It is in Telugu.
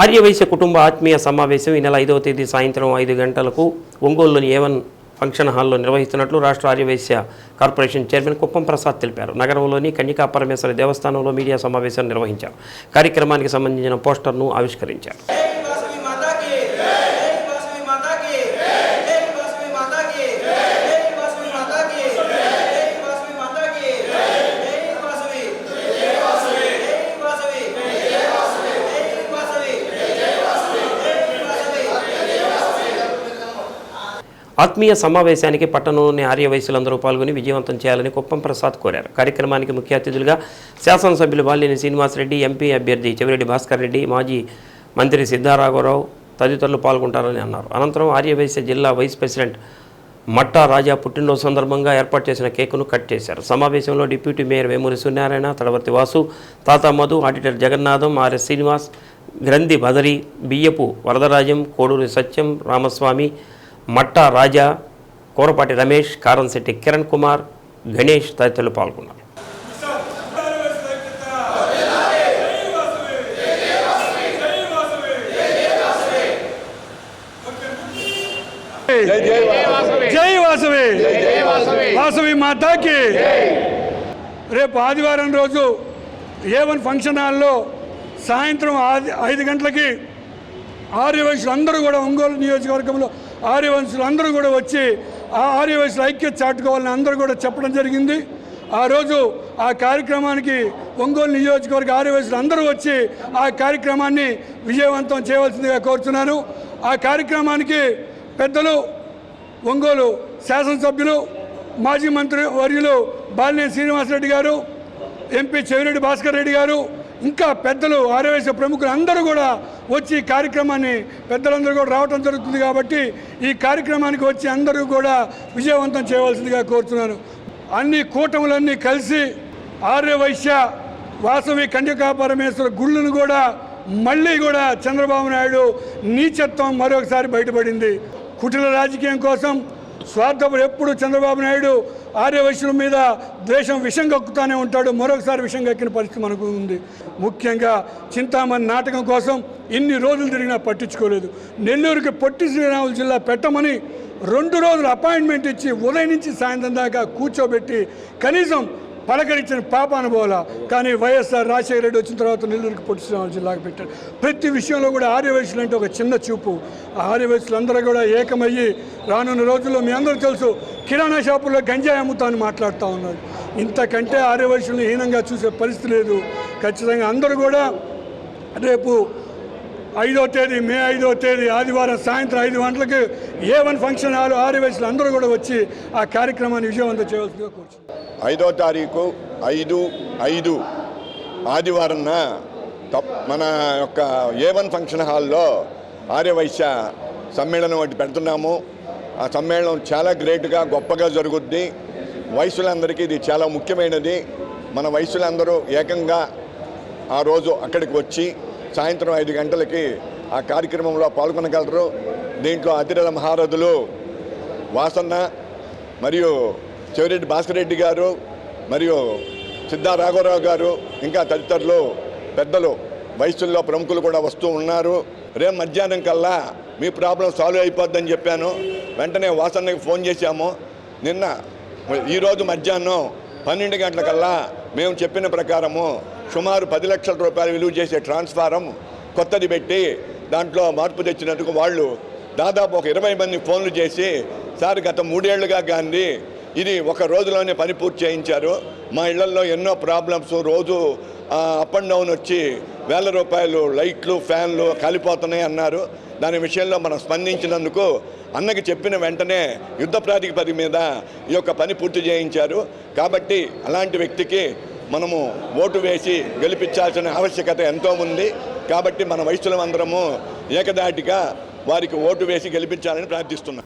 ఆర్యవైశ్య కుటుంబ ఆత్మీయ సమావేశం ఈ నెల ఐదవ తేదీ సాయంత్రం ఐదు గంటలకు ఒంగోలులోని ఏవన్ ఫంక్షన్ హాల్లో నిర్వహిస్తున్నట్లు రాష్ట్ర ఆర్యవైశ్య కార్పొరేషన్ చైర్మన్ కుప్పం ప్రసాద్ తెలిపారు. నగరంలోని కన్యకా పరమేశ్వరి దేవస్థానంలో మీడియా సమావేశం నిర్వహించారు. కార్యక్రమానికి సంబంధించిన పోస్టర్ను ఆవిష్కరించారు. ఆత్మీయ సమావేశానికి పట్టణంలోని ఆర్యవైశ్యులందరూ పాల్గొని విజయవంతం చేయాలని కుప్పం ప్రసాద్ కోరారు. కార్యక్రమానికి ముఖ్య అతిథులుగా శాసనసభ్యులు బాలినేని శ్రీనివాసరెడ్డి ఎంపీ అభ్యర్థి చెవిరెడ్డి భాస్కర్ రెడ్డి మాజీ మంత్రి సిద్ధారాఘవరావు తదితరులు పాల్గొంటారని అన్నారు. అనంతరం ఆర్యవైశ్య జిల్లా వైస్ ప్రెసిడెంట్ మట్టా రాజా పుట్టినరోజు సందర్భంగా ఏర్పాటు చేసిన కేకును కట్ చేశారు. సమావేశంలో deputy mayor Vemuri Suryanarayana Tadavarthi Vasu Tata Madhu auditor Jagannatham RS Srinivas Granthi Badari Biyyapu వరదరాజం Koduri సత్యం రామస్వామి మట్టా రాజా కోరపాటి రమేష్ కారంశెట్టి కిరణ్ కుమార్ గణేష్ తదితరులు పాల్గొన్నారు. జై వాసవి. వాసవి మాతాకి. రేపు ఆదివారం రోజు ఏ వన్ ఫంక్షన్ హాల్లో సాయంత్రం ఆది- ఐదు గంటలకి ఆర్యవైశ్యులు అందరూ కూడా ఒంగోలు నియోజకవర్గంలో ఆర్యవంశులు అందరూ కూడా వచ్చి ఆ ఆర్యవంశులు ఐక్యత చాటుకోవాలని అందరూ కూడా చెప్పడం జరిగింది. ఆ రోజు ఆ కార్యక్రమానికి ఒంగోలు నియోజకవర్గ ఆర్యవేశులు అందరూ వచ్చి ఆ కార్యక్రమాన్ని విజయవంతం చేయవలసిందిగా కోరుతున్నాను ఆ కార్యక్రమానికి పెద్దలు ఒంగోలు శాసనసభ్యులు మాజీ మంత్రి వర్యులు బాలినేని శ్రీనివాసరెడ్డి గారు ఎంపీ చెవిరెడ్డి భాస్కర్ రెడ్డి గారు ఇంకా పెద్దలు ఆర్యవేశ ప్రముఖులు అందరూ కూడా వచ్చి కార్యక్రమాన్ని పెద్దలందరూ కూడా రావడం జరుగుతుంది కాబట్టి ఈ కార్యక్రమానికి వచ్చి అందరూ కూడా విజయవంతం చేయవలసిందిగా కోరుతున్నాను. అన్ని కూటములన్నీ కలిసి ఆర్యవైశ్య వాసవి కన్యకా పరమేశ్వర గుళ్ళను కూడా మళ్ళీ కూడా చంద్రబాబు నాయుడు నీచత్వం మరొకసారి బయటపడింది. కుటిల రాజకీయం కోసం స్వార్థపడు ఎప్పుడు చంద్రబాబు నాయుడు ఆర్యవైశ్యుల మీద ద్వేషం విషం కక్కుతానే ఉంటాడు. మరొకసారి విషం కక్కిన పరిస్థితి మనకు ఉంది. ముఖ్యంగా చింతామణి నాటకం కోసం ఇన్ని రోజులు తిరిగినా పట్టించుకోలేదు. నెల్లూరుకి పొట్టి శ్రీరాములు జిల్లా పెట్టమని రెండు రోజులు అపాయింట్మెంట్ ఇచ్చి ఉదయం నుంచి సాయంత్రం దాకా కూర్చోబెట్టి కనీసం పలకరించిన పాప అనుభవాల కానీ వైఎస్ఆర్ రాజశేఖర రెడ్డి వచ్చిన తర్వాత నెల్లూరుకి పొట్టి శ్రీరాములు జిల్లాకు పెట్టారు. ప్రతి విషయంలో కూడా ఆర్యవైశ్యులు అంటే ఒక చిన్న చూపు. ఆ అందరూ కూడా ఏకమయ్యి రానున్న రోజుల్లో మీ అందరూ తెలుసు కిరాణా షాపుల్లో గంజాయి అమ్ముతామని మాట్లాడుతూ ఉన్నాడు ఇంతకంటే ఆర్యవైశ్యులను హీనంగా చూసే పరిస్థితి లేదు. ఖచ్చితంగా అందరూ కూడా రేపు ఐదో తేదీ మే ఐదో తేదీ ఆదివారం సాయంత్రం ఐదు గంటలకు ఏ వన్ ఫంక్షన్ హాల్ ఆర్యవైశ్యులు అందరూ కూడా వచ్చి ఆ కార్యక్రమాన్ని విజయవంతం చేయవలసిందిగా కోరుచున్నారు ఐదో తారీఖు ఐదు ఐదు. ఆదివారంన తప్ మన యొక్క ఏ వన్ ఫంక్షన్ హాల్లో ఆర్యవైశ్య సమ్మేళనం ఒకటి పెడుతున్నాము. ఆ సమ్మేళనం చాలా గ్రేట్గా గొప్పగా జరుగుద్ది. వయసులందరికీ ఇది చాలా ముఖ్యమైనది. మన వయసులందరూ ఏకంగా ఆ రోజు అక్కడికి వచ్చి సాయంత్రం ఐదు గంటలకి ఆ కార్యక్రమంలో పాల్గొనగలరు. దీంట్లో అతిరథ మహారథులు వాసన్న మరియు చెవిరెడ్డి భాస్కర్ రెడ్డి గారు మరియు సిద్ధా రాఘవరావు గారు ఇంకా తదితరులు పెద్దలు వయసుల్లో ప్రముఖులు కూడా వస్తూ ఉన్నారు. రేపు మధ్యాహ్నం కల్లా మీ ప్రాబ్లం సాల్వ్ అయిపోద్దని చెప్పాను. వెంటనే వాసన్నకి ఫోన్ చేశాము. నిన్న ఈరోజు మధ్యాహ్నం పన్నెండు గంటలకల్లా మేము చెప్పిన ప్రకారము సుమారు పది లక్షల రూపాయలు విలువ చేసే ట్రాన్స్ఫారం కొత్తది పెట్టి దాంట్లో మార్పు తెచ్చినందుకు వాళ్ళు దాదాపు ఒక ఇరవై మంది ఫోన్లు చేసి సార్ గత మూడేళ్ళుగా గాంధీ ఇది ఒక రోజులోనే పని పూర్తి చేయించారు. మా ఇళ్ళలో ఎన్నో ప్రాబ్లమ్స్ రోజు అప్ అండ్ డౌన్ వచ్చి వేల రూపాయలు లైట్లు ఫ్యాన్లు కాలిపోతున్నాయి అన్నారు. దాని విషయంలో మనం స్పందించినందుకు అన్నకి చెప్పిన వెంటనే యుద్ధ ప్రాతిపదిక మీద ఈ యొక్క పని పూర్తి చేయించారు. కాబట్టి అలాంటి వ్యక్తికి మనము ఓటు వేసి గెలిపించాల్సిన ఆవశ్యకత ఎంతో ఉంది. కాబట్టి మన వయసులందరము ఏకదాటిగా వారికి ఓటు వేసి గెలిపించాలని ప్రార్థిస్తున్నాం.